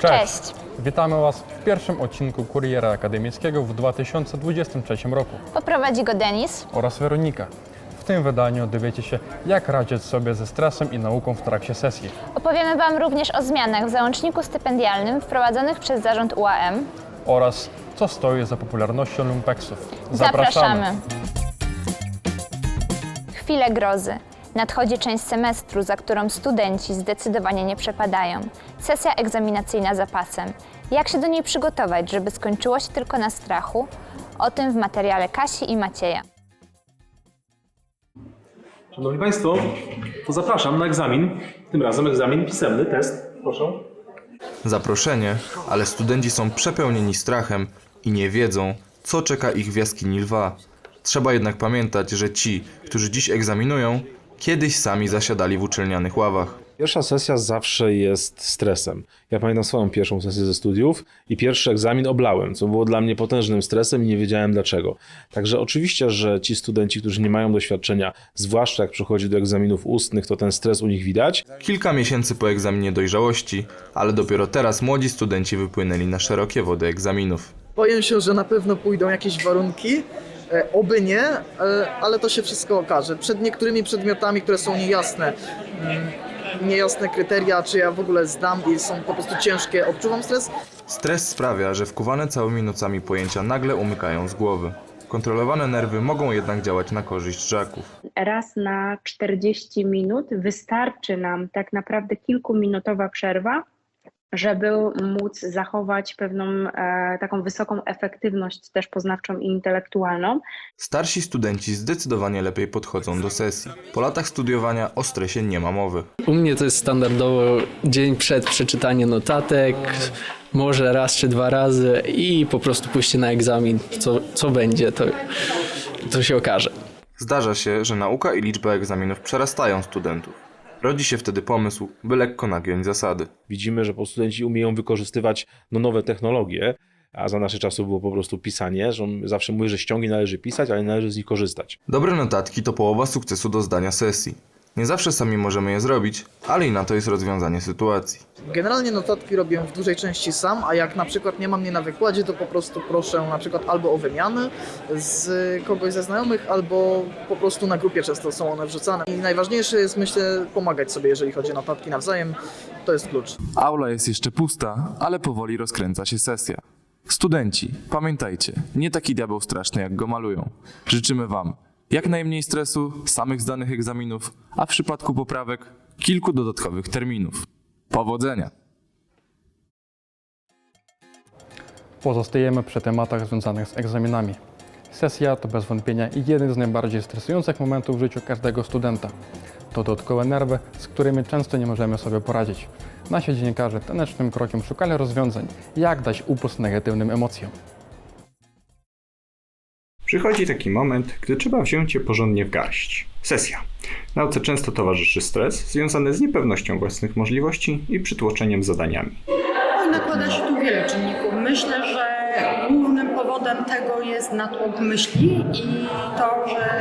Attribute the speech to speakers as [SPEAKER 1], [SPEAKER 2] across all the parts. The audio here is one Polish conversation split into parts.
[SPEAKER 1] Cześć.
[SPEAKER 2] Witamy Was w pierwszym odcinku Kuriera Akademickiego w 2023 roku
[SPEAKER 1] Poprowadzi go Denis.
[SPEAKER 2] oraz Weronika. W tym wydaniu dowiecie się, jak radzić sobie ze stresem i nauką w trakcie sesji.
[SPEAKER 1] Opowiemy Wam również o zmianach w załączniku stypendialnym wprowadzonych przez zarząd UAM.
[SPEAKER 2] oraz co stoi za popularnością lumpeksów.
[SPEAKER 1] Chwile grozy. Nadchodzi część semestru, za którą studenci zdecydowanie nie przepadają. Sesja egzaminacyjna za pasem. Jak się do niej przygotować, żeby skończyło się tylko na strachu? O tym w materiale Kasi i Macieja.
[SPEAKER 3] Szanowni Państwo, to zapraszam na egzamin. Tym razem egzamin pisemny, test. Proszę.
[SPEAKER 4] Zaproszenie, ale studenci są przepełnieni strachem i nie wiedzą, co czeka ich w jaskini lwa. Trzeba jednak pamiętać, że ci, którzy dziś egzaminują, kiedyś sami zasiadali w uczelnianych ławach.
[SPEAKER 5] Pierwsza sesja zawsze jest stresem. Ja pamiętam swoją pierwszą sesję ze studiów i pierwszy egzamin oblałem, co było dla mnie potężnym stresem i nie wiedziałem dlaczego. Także oczywiście, że ci studenci, którzy nie mają doświadczenia, zwłaszcza jak przychodzi do egzaminów ustnych, to ten stres u nich widać.
[SPEAKER 4] Kilka miesięcy po egzaminie dojrzałości, ale dopiero teraz młodzi studenci wypłynęli na szerokie wody egzaminów.
[SPEAKER 6] Boję się, że na pewno pójdą jakieś warunki. E, oby nie, e, ale to się wszystko okaże. Przed niektórymi przedmiotami, które są niejasne, mm, niejasne kryteria, czy ja w ogóle zdam i są po prostu ciężkie, odczuwam stres.
[SPEAKER 4] Stres sprawia, że wkuwane całymi nocami pojęcia nagle umykają z głowy. Kontrolowane nerwy mogą jednak działać na korzyść żaków.
[SPEAKER 7] raz na 40 minut wystarczy nam tak naprawdę kilkuminutowa przerwa, żeby móc zachować pewną e, taką wysoką efektywność też poznawczą i intelektualną.
[SPEAKER 4] Starsi studenci zdecydowanie lepiej podchodzą do sesji. Po latach studiowania o stresie nie ma mowy.
[SPEAKER 8] U mnie to jest standardowo dzień przed przeczytanie notatek, może raz czy dwa razy i po prostu pójście na egzamin. Co, co będzie, to, to się okaże.
[SPEAKER 4] Zdarza się, że nauka i liczba egzaminów przerastają studentów. Rodzi się wtedy pomysł, by lekko nagiąć zasady.
[SPEAKER 5] Widzimy, że po studenci umieją wykorzystywać no, nowe technologie, a za naszych czasów było po prostu pisanie, że on zawsze mówi, że ściągi należy pisać, ale należy z nich korzystać.
[SPEAKER 4] Dobre notatki to połowa sukcesu do zdania sesji. Nie zawsze sami możemy je zrobić, ale i na to jest rozwiązanie sytuacji.
[SPEAKER 6] Generalnie notatki robię w dużej części sam, a jak na przykład nie mam mnie na wykładzie, to po prostu proszę na przykład albo o wymianę z kogoś ze znajomych, albo po prostu na grupie często są one wrzucane. I najważniejsze jest, myślę, pomagać sobie, jeżeli chodzi o notatki nawzajem. To jest klucz.
[SPEAKER 9] Aula jest jeszcze pusta, ale powoli rozkręca się sesja. Studenci, pamiętajcie, nie taki diabeł straszny jak go malują. Życzymy Wam jak najmniej stresu, samych zdanych egzaminów, a w przypadku poprawek kilku dodatkowych terminów. Powodzenia!
[SPEAKER 2] Pozostajemy przy tematach związanych z egzaminami. Sesja to bez wątpienia jeden z najbardziej stresujących momentów w życiu każdego studenta. To dodatkowe nerwy, z którymi często nie możemy sobie poradzić. Nasi dziennikarze tanecznym krokiem szukali rozwiązań, jak dać upust negatywnym emocjom.
[SPEAKER 10] Przychodzi taki moment, gdy trzeba wziąć je porządnie w garść. Sesja. Nauce często towarzyszy stres związany z niepewnością własnych możliwości i przytłoczeniem zadaniami.
[SPEAKER 11] Nakłada się tu wiele czynników. Myślę, że głównym powodem tego jest natłok myśli i to, że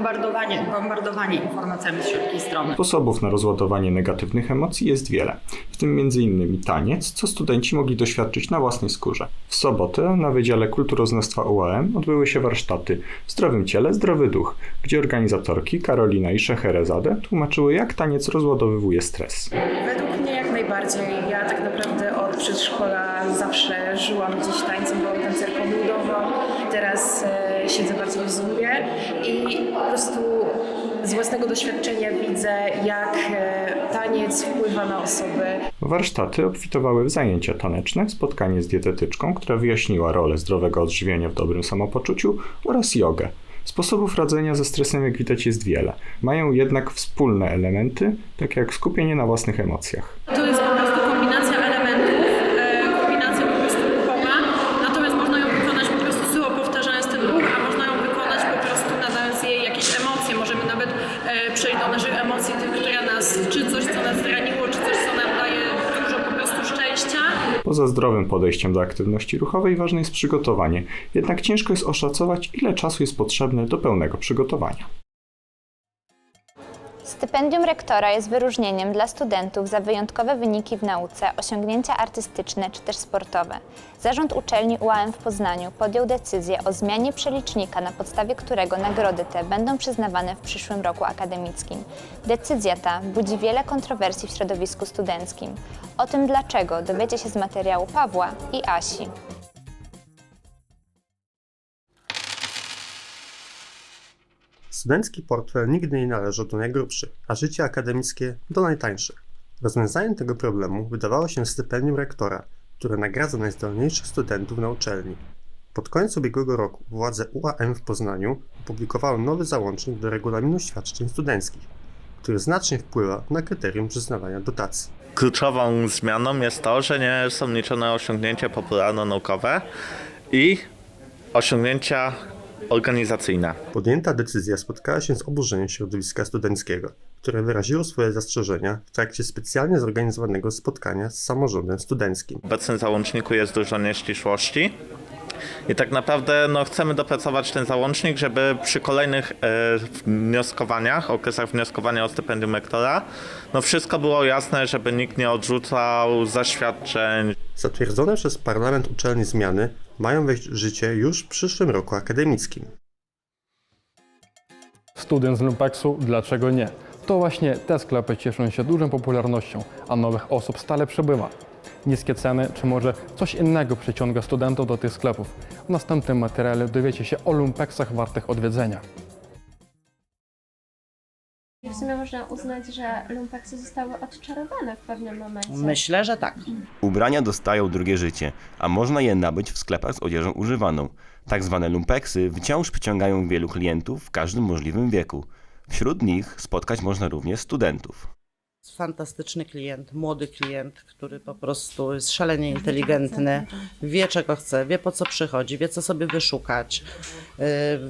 [SPEAKER 11] jesteśmy bombardowani, bombardowani informacjami z wszelkiej strony.
[SPEAKER 10] Sposobów na rozładowanie negatywnych emocji jest wiele, w tym m.in. taniec, co studenci mogli doświadczyć na własnej skórze. W sobotę na Wydziale Kulturoznawstwa UAM odbyły się warsztaty w zdrowym ciele, zdrowy duch, gdzie organizatorki Karolina i Szeherezade tłumaczyły, jak taniec rozładowywuje stres.
[SPEAKER 11] Według mnie jak najbardziej. Ja tak naprawdę od przedszkola zawsze żyłam gdzieś tańcem, byłam tancerką ludową. Teraz e, siedzę bardziej w zumbie i po prostu z własnego doświadczenia widzę, jak e, taniec wpływa na osoby,
[SPEAKER 10] Warsztaty obfitowały w zajęcia taneczne, spotkanie z dietetyczką, która wyjaśniła rolę zdrowego odżywiania w dobrym samopoczuciu oraz jogę. Sposobów radzenia ze stresem, jak widać, jest wiele. Mają jednak wspólne elementy, takie jak skupienie na własnych emocjach.
[SPEAKER 11] To jest
[SPEAKER 10] Poza zdrowym podejściem do aktywności ruchowej ważne jest przygotowanie, jednak ciężko jest oszacować, ile czasu jest potrzebne do pełnego przygotowania.
[SPEAKER 1] Stypendium rektora jest wyróżnieniem dla studentów za wyjątkowe wyniki w nauce, osiągnięcia artystyczne czy też sportowe. Zarząd uczelni UAM w Poznaniu podjął decyzję o zmianie przelicznika, na podstawie którego nagrody te będą przyznawane w przyszłym roku akademickim. Decyzja ta budzi wiele kontrowersji w środowisku studenckim. O tym dlaczego dowiecie się z materiału Pawła i Asi.
[SPEAKER 12] Studencki portfel nigdy nie należał do najgrubszych, a życie akademickie do najtańszych. Rozwiązaniem tego problemu wydawało się stypendium rektora, które nagradza najzdolniejszych studentów na uczelni. Pod koniec ubiegłego roku władze UAM w Poznaniu opublikowały nowy załącznik do regulaminu świadczeń studenckich, który znacznie wpływa na kryterium przyznawania dotacji.
[SPEAKER 13] Kluczową zmianą jest to, że nie są liczone osiągnięcia popularno-naukowe i osiągnięcia organizacyjne.
[SPEAKER 12] Podjęta decyzja spotkała się z oburzeniem środowiska studenckiego, które wyraziło swoje zastrzeżenia w trakcie specjalnie zorganizowanego spotkania z samorządem studenckim.
[SPEAKER 13] W obecnym załączniku jest dużo nieścisłości. I tak naprawdę no, chcemy dopracować ten załącznik, żeby przy kolejnych e, wnioskowaniach, okresach wnioskowania o stypendium rektora, no wszystko było jasne, żeby nikt nie odrzucał zaświadczeń.
[SPEAKER 12] Zatwierdzone przez Parlament uczelni zmiany mają wejść w życie już w przyszłym roku akademickim.
[SPEAKER 2] Student z Lumpeksu, dlaczego nie? To właśnie te sklepy cieszą się dużą popularnością, a nowych osób stale przybywa. Niskie ceny, czy może coś innego przyciąga studentów do tych sklepów? W następnym materiale dowiecie się o lumpeksach wartych odwiedzenia.
[SPEAKER 14] W sumie można uznać, że lumpeksy zostały odczarowane w pewnym momencie.
[SPEAKER 15] Myślę, że tak.
[SPEAKER 16] Ubrania dostają drugie życie, a można je nabyć w sklepach z odzieżą używaną. Tak zwane lumpeksy wciąż przyciągają wielu klientów w każdym możliwym wieku. Wśród nich spotkać można również studentów.
[SPEAKER 15] Fantastyczny klient, młody klient, który po prostu jest szalenie inteligentny, wie czego chce, wie po co przychodzi, wie co sobie wyszukać, yy,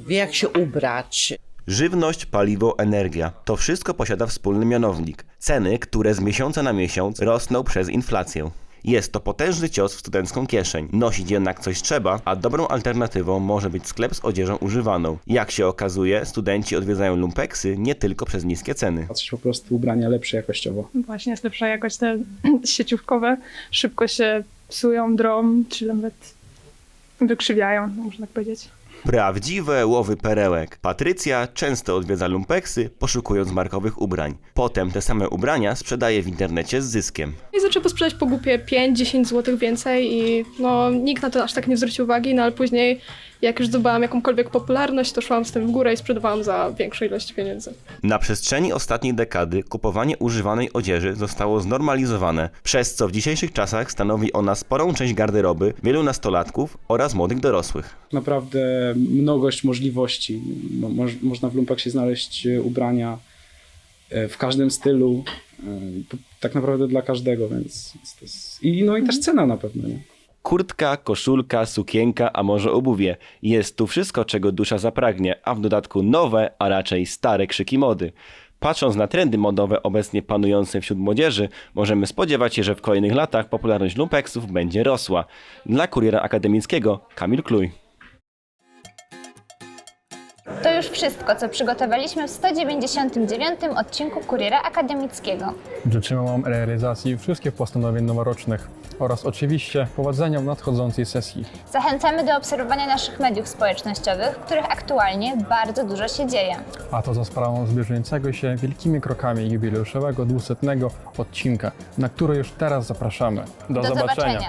[SPEAKER 15] wie jak się ubrać.
[SPEAKER 16] Żywność, paliwo, energia to wszystko posiada wspólny mianownik. Ceny, które z miesiąca na miesiąc rosną przez inflację. Jest to potężny cios w studencką kieszeń. Nosić jednak coś trzeba, a dobrą alternatywą może być sklep z odzieżą używaną. Jak się okazuje, studenci odwiedzają lumpeksy nie tylko przez niskie ceny.
[SPEAKER 17] Patrzeć po prostu ubrania lepsze jakościowo.
[SPEAKER 18] Właśnie jest lepsza jakość, te sieciówkowe szybko się psują, drą, czy nawet wykrzywiają, można tak powiedzieć.
[SPEAKER 16] Prawdziwe łowy perełek. Patrycja często odwiedza lumpeksy, poszukując markowych ubrań. Potem te same ubrania sprzedaje w internecie z zyskiem.
[SPEAKER 18] I zaczęło sprzedać po głupie 5-10 zł więcej i no nikt na to aż tak nie zwrócił uwagi, no ale później jak już zdobyłam jakąkolwiek popularność, to szłam z tym w górę i sprzedawałam za większą ilość pieniędzy.
[SPEAKER 16] Na przestrzeni ostatniej dekady kupowanie używanej odzieży zostało znormalizowane, przez co w dzisiejszych czasach stanowi ona sporą część garderoby wielu nastolatków oraz młodych dorosłych.
[SPEAKER 17] Naprawdę mnogość możliwości. Mo- moż- można w lumpeksie znaleźć e, ubrania e, w każdym stylu, e, tak naprawdę dla każdego, więc jest... I, no i też cena na pewno, nie?
[SPEAKER 16] Kurtka, koszulka, sukienka, a może obuwie. Jest tu wszystko, czego dusza zapragnie, a w dodatku nowe, a raczej stare krzyki mody. Patrząc na trendy modowe obecnie panujące wśród młodzieży, możemy spodziewać się, że w kolejnych latach popularność lumpeksów będzie rosła. Dla kuriera akademickiego Kamil Kluj.
[SPEAKER 1] Już wszystko, co przygotowaliśmy w 199 odcinku Kuriera Akademickiego.
[SPEAKER 2] Życzymy Wam realizacji wszystkich postanowień noworocznych oraz oczywiście powodzenia w nadchodzącej sesji.
[SPEAKER 1] Zachęcamy do obserwowania naszych mediów społecznościowych, w których aktualnie bardzo dużo się dzieje.
[SPEAKER 2] A to za sprawą zbliżającego się wielkimi krokami jubileuszowego 200 odcinka, na który już teraz zapraszamy. Do,
[SPEAKER 1] Do zobaczenia.